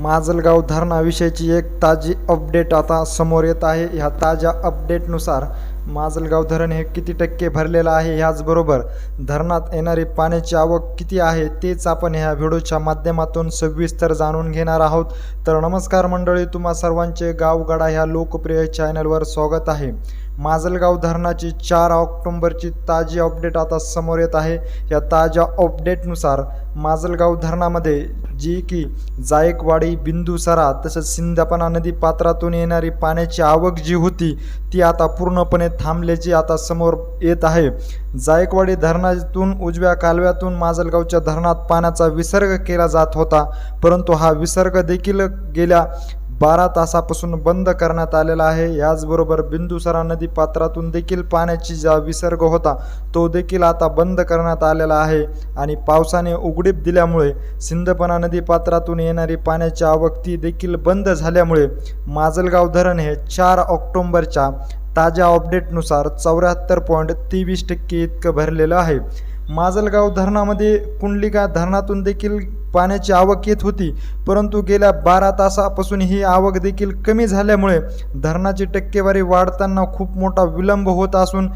माजलगाव धरणाविषयीची एक ताजी अपडेट आता समोर येत आहे. ह्या ताज्या अपडेटनुसार माजलगाव धरण हे किती टक्के भरलेलं आहे ह्याचबरोबर धरणात येणारी पाण्याची आवक किती आहे तेच आपण ह्या व्हिडिओच्या माध्यमातून सविस्तर जाणून घेणार आहोत. तर नमस्कार मंडळी तुम्हा सर्वांचे गावगाडा ह्या लोकप्रिय चॅनलवर स्वागत आहे. माजलगाव धरणाची चार ऑक्टोंबरची ताजी अपडेट आता समोर येत आहे. या ताज्या अपडेटनुसार माजलगाव धरणामध्ये जी की जायकवाडी बिंदुसरा तसंच सिंदपणा नदी पात्रातून येणारी पाण्याची आवक जी होती ती आता पूर्णपणे थांबल्याची आता समोर येत आहे. जायकवाडी धरणातून उजव्या कालव्यातून माजलगावच्या धरणात पाण्याचा विसर्ग केला जात होता परंतु हा विसर्ग देखील गेल्या बारा तासापासून बंद करण्यात आलेला आहे. याचबरोबर बिंदुसरा नदी पात्रातून देखील पाण्याची जा विसर्ग होता तो देखील आता बंद करण्यात आलेला आहे. आणि पावसाने उघडीप दिल्यामुळे सिंदपणा नदी पात्रातून येणारी पाण्याची आवक ती देखील बंद झाल्यामुळे माजलगाव धरण हे चार ऑक्टोंबरच्या ताज्या अपडेटनुसार चौऱ्याहत्तर पॉईंट तेवीस टक्के इतकं भरलेलं आहे. माजलगाव धरणामध्ये कुंडलिका धरणातून देखील पाण्याची आवक येत होती. परंतु गेल्या बारा तासापासून ही आवक देखील कमी झाल्यामुळे धरणाची टक्केवारी वाढताना खूप मोठा विलंब होत असून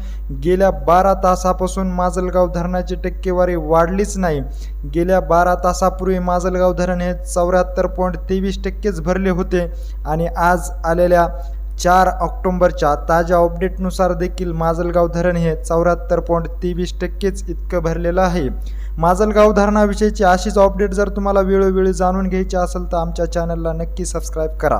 गेल्या बारा तासापासून माजलगाव धरणाची टक्केवारी वाढलीच नाही. गेल्या बारा तासापूर्वी माजलगाव धरण हे चौऱ्याहत्तर पॉईंट तेवीस टक्केच भरले होते आणि आज आलेल्या चार ऑक्टोंबरच्या ताज्या अपडेटनुसार देखील माजलगाव धरण हे चौऱ्याहत्तर पॉईंट तेवीस टक्केच इतकं भरलेलं आहे. माजलगाव धरणाविषयीची अशीच अपडेट जर तुम्हाला वेळोवेळी जाणून घ्यायची असेल तर आमच्या चॅनलला नक्की सबस्क्राईब करा.